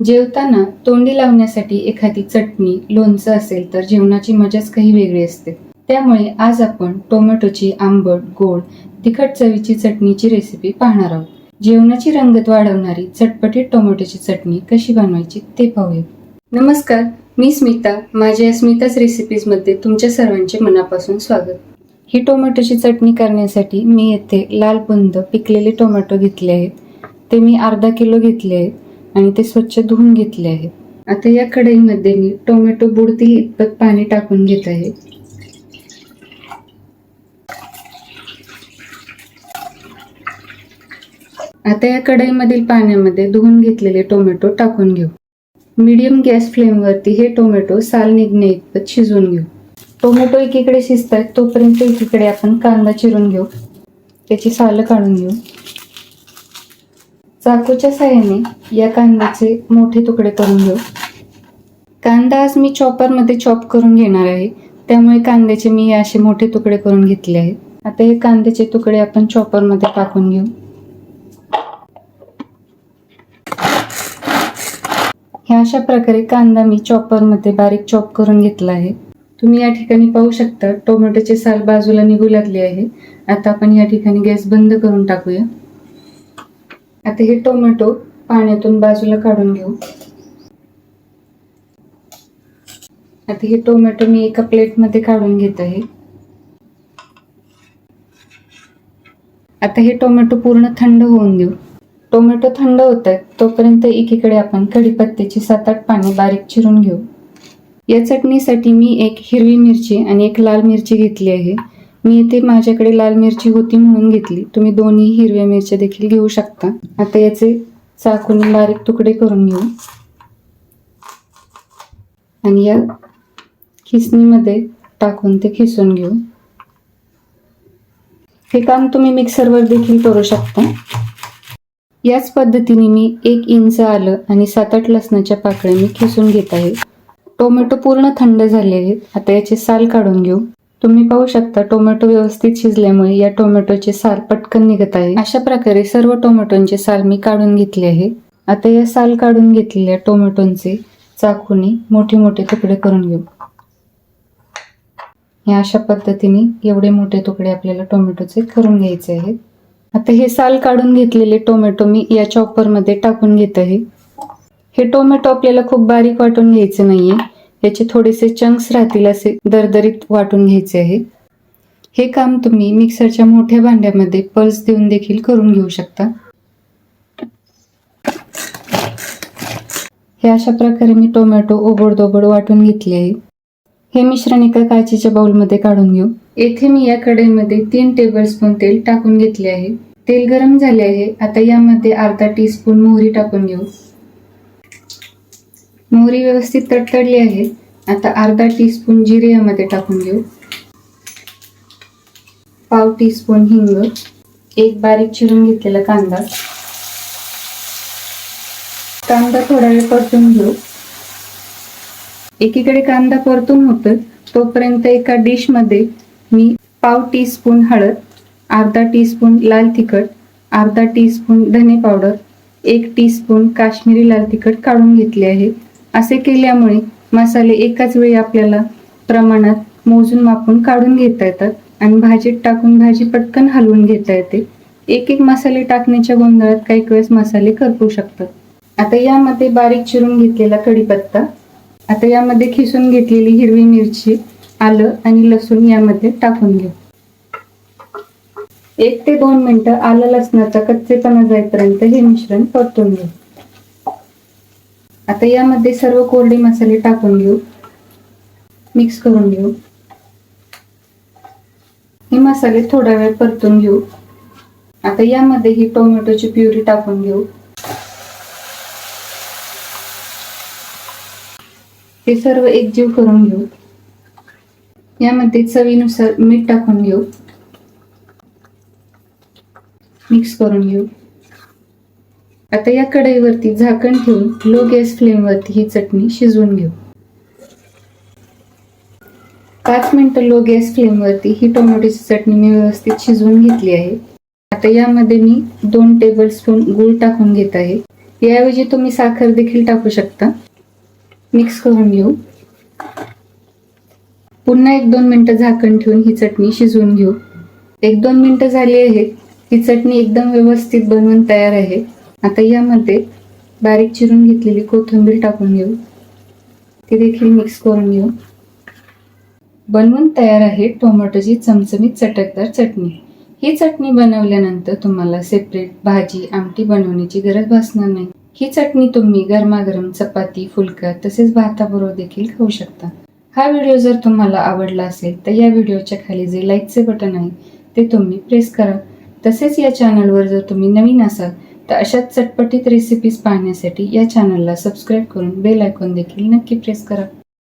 जेवताना तोंडी लावण्यासाठी एखादी चटणी लोणचं असेल तर जेवणाची मजाच काही वेगळी असते. त्यामुळे आज आपण टोमॅटोची आंबट गोड तिखट चवीची चटणीची रेसिपी पाहणार आहोत. जेवणाची रंगत वाढवणारी चटपटीत टोमॅटोची चटणी कशी बनवायची ते पाहूया. नमस्कार मी स्मिता. माझ्या या स्मिताच रेसिपीजमध्ये तुमच्या सर्वांचे मनापासून स्वागत. ही टोमॅटोची चटणी करण्यासाठी मी येथे लाल बुंद पिकलेले टोमॅटो घेतले आहेत. ते मी अर्धा किलो घेतले आहेत. आणि ते स्वच्छ धुवून घेतले आहेत आता या कढईमध्ये मी टोमॅटो बुडतील इतपत पाणी टाकून घेत आहे. आता या कढईमधील पाण्यामध्ये धुवून घेतलेले टोमॅटो टाकून घेऊ. मीडियम गॅस फ्लेमवरती हे टोमॅटो साल निघणे इतपत शिजवून घेऊ. टोमॅटो एकीकडे शिजतात तोपर्यंत एकीकडे आपण कांदा चिरून घेऊ. त्याची सालं काढून घेऊ. चाकूच्या साह्याने या कांद्याचे मोठे तुकडे करून घेऊ. कांदा आज मी चॉपरमध्ये चॉप करून घेणार आहे. त्यामुळे कांद्याचे मी असे मोठे तुकडे करून घेतले आहेत आता हे कांद्याचे तुकडे आपण चॉपरमध्ये टाकून घेऊ. ह्या अशा प्रकारे कांदा मी चॉपरमध्ये बारीक चॉप करून घेतला आहे. तुम्ही या ठिकाणी पाहू शकता टोमॅटोचे साल बाजूला निघू लागले आहे. आता आपण या ठिकाणी गॅस बंद करून टाकूया. आता हे टोमॅटो पाण्यातून बाजूला काढून घेऊ. आता हे टोमॅटो मी एका प्लेटमध्ये काढून घेत आहे. आता हे टोमॅटो पूर्ण थंड होऊन देऊ. टोमॅटो थंड होत आहेत तोपर्यंत एकीकडे आपण कढीपत्त्याची सात आठ पाने बारीक चिरून घेऊ. या चटणीसाठी मी एक हिरवी मिरची आणि एक लाल मिरची घेतली आहे. मी इथे माझ्याकडे लाल मिरची होती म्हणून घेतली. तुम्ही दोन्ही हिरव्या मिरच्या देखील घेऊ शकता. आता याचे चाकून बारीक तुकडे करून घेऊ. आणि या खिसणीमध्ये टाकून ते खिसून घेऊ. हे काम तुम्ही मिक्सरवर देखील करू शकता. याच पद्धतीने मी एक इंच आलं आणि सात आठ लसणाच्या पाकळ्या मी खिसून घेत आहे. टोमॅटो पूर्ण थंड झाले आहेत. आता याचे साल काढून घेऊ. तुम्ही पाहू शकता टोमॅटो व्यवस्थित शिजल्यामुळे या टोमॅटोचे साल पटकन निघत आहे. अशा प्रकारे सर्व टोमॅटोंचे साल मी काढून घेतले आहे. आता या साल काढून घेतलेल्या टोमॅटोंचे चाकूने मोठे मोठे तुकडे करून घेऊ. या अशा पद्धतीने एवढे मोठे तुकडे आपल्याला टोमॅटोचे करून घ्यायचे आहेत. आता हे साल काढून घेतलेले टोमॅटो मी या चॉपरमध्ये टाकून घेत आहे. हे टोमॅटो आपल्याला खूप बारीक वाटून घ्यायचे नाहीये. याचे थोडेसे चंक्स राहतील असे दरदरीत वाटून घ्यायचे आहे. हे काम तुम्ही मिक्सरच्या मोठ्या भांड्यामध्ये पल्स देऊन देखील करून घेऊ शकता. हे अशा प्रकारे मी टोमॅटो ओबडदोबड वाटून घेतले आहे. हे मिश्रण एका काचेच्या बाउलमध्ये काढून घेऊ. येथे मी या कढईमध्ये तीन टेबलस्पून तेल टाकून घेतले आहे. तेल गरम झाले आहे. आता यामध्ये अर्धा टीस्पून मोहरी टाकून घेऊ. मोहरी व्यवस्थित तडतडली आहे. आता अर्धा टीस्पून जिरे यामध्ये टाकून घेऊ. पाव टीस्पून हिंग. एक बारीक चिरून घेतलेला कांदा. कांदा थोडा वेळ परतून घेऊ. एकीकडे कांदा परतून होतं तोपर्यंत एका डिशमध्ये मी पाव टीस्पून हळद अर्धा टीस्पून लाल तिखट अर्धा टीस्पून धने पावडर एक टीस्पून काश्मीरी लाल तिखट काढून घेतले आहे. असे केल्यामुळे मसाले एकाच वेळी आपल्याला प्रमाणात मोजून मापून काढून घेता येतात आणि भाजीत टाकून भाजी पटकन हलवून घेता येते. एक एक मसाले टाकण्याच्या गोंधळात काही वेळेस मसाले करपू शकतात. आता यामध्ये बारीक चिरून घेतलेला कढीपत्ता आता यामध्ये खिसून घेतलेली हिरवी मिरची आलं आणि लसूण यामध्ये टाकून घेऊ. एक ते दोन मिनटं आलं लसणाचा कच्चेपणा जाईपर्यंत हे मिश्रण परतून घेऊ. आता यामध्ये सर्व कोरडे मसाले टाकून घेऊ. मिक्स करून घेऊ. हे मसाले थोडा वेळ परतून घेऊ. आता यामध्ये ही टोमॅटोची प्युरी टाकून घेऊ. हे सर्व एकजीव करून घेऊ. यामध्ये चवीनुसार मीठ टाकून घेऊ. मिक्स करून घेऊ. आता या कढईवरती झाकण ठेवून लो गॅस फ्लेमवरती ही चटणी शिजवून घेऊ. पाच मिनिटं लो गॅस फ्लेमवरती ही टोमॅटोची चटणी मी व्यवस्थित शिजवून घेतली आहे. आता यामध्ये मी दोन टेबल स्पून गूळ टाकून घेत आहे. याऐवजी तुम्ही साखर देखील टाकू शकता. मिक्स करून घेऊ. पुन्हा एक दोन मिनटं झाकण ठेवून ही चटणी शिजवून घेऊ. एक दोन मिनिटं झाली आहे ही चटणी एकदम व्यवस्थित बनवून तयार आहे. आता यामध्ये बारीक चिरून घेतलेली कोथिंबीर टाकून घेऊ. ती देखील मिक्स करून घेऊ. बनवून तयार आहे टोमॅटोची चमचमीत चटकदार चटणी. ही चटणी बनवल्यानंतर तुम्हाला सेपरेट भाजी आमटी बनवण्याची गरज भासणार नाही. ही चटणी तुम्ही गरमागरम चपाती फुलका तसेच भाताबरोबर देखील खाऊ शकता. हा व्हिडिओ जर तुम्हाला आवडला असेल तर या व्हिडिओच्या खाली जे लाईकचे बटन आहे ते तुम्ही प्रेस करा. तसेच या चॅनलवर जर तुम्ही नवीन असाल तर अशाच चटपटीत रेसिपीज पाहण्यासाठी या चॅनलला सबस्क्राईब करून बेल आयकॉन देखील नक्की प्रेस करा.